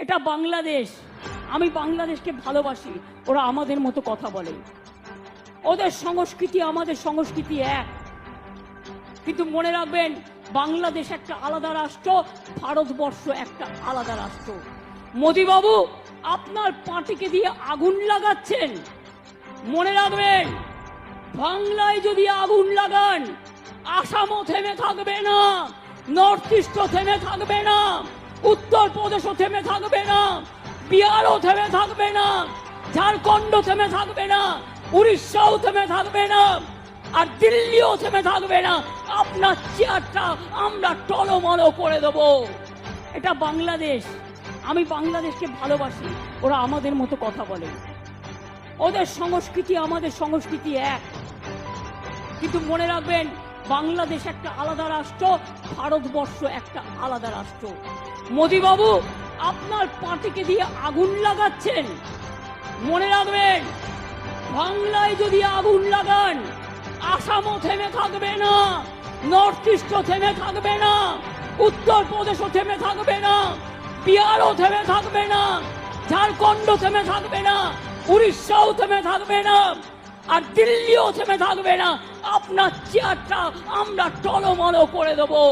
এটা বাংলাদেশ। আমি বাংলাদেশকে ভালোবাসি। ওরা আমাদের মতো কথা বলে। ওদের সংস্কৃতি আমাদের সংস্কৃতি এক। কিন্তু মনে রাখবেন, বাংলাদেশ একটা আলাদা রাষ্ট্র, ভারতবর্ষ একটা আলাদা রাষ্ট্র। মোদিবাবু, আপনার পার্টিকে দিয়ে আগুন লাগাচ্ছেন। মনে রাখবেন, বাংলায় যদি আগুন লাগান, আসামও থেমে থাকবে না, নর্থ ইস্টও থেমে থাকবে না। উত্তর প্রদেশও থেমে থাকবে না, বিহারও থেমে থাকবে না ঝাড়খণ্ড থেমে থাকবে না, উড়িষ্যাও থেমে থাকবে না, আর দিল্লিও থেমে থাকবে না। আপনার চেয়ারটা আমরা টলমলো করে দেব। এটা বাংলাদেশ। আমি বাংলাদেশকে ভালোবাসি। ওরা আমাদের মতো কথা বলে। ওদের সংস্কৃতি আমাদের সংস্কৃতি এক। কিন্তু মনে রাখবেন বাংলাদেশ একটা আলাদা রাষ্ট্র, ভারতবর্ষ একটা আলাদা রাষ্ট্র। মোদিবাবু, আপনার পার্টিকে দিয়ে আগুন লাগাচ্ছেন। মনে রাখবেন, বাংলায় যদি আগুন লাগান, আসামও থেমে থাকবে না, নর্থ ইস্টও থেমে থাকবে না উত্তর প্রদেশও থেমে থাকবে না, বিহারও থেমে থাকবে না ঝাড়খণ্ড থেমে থাকবে না, উড়িষ্যাও থেমে থাকবে না। আর দিল্লিও থেমে থাকবে না। আপনার চেয়ারটা আমরা টলমলো করে দেবো।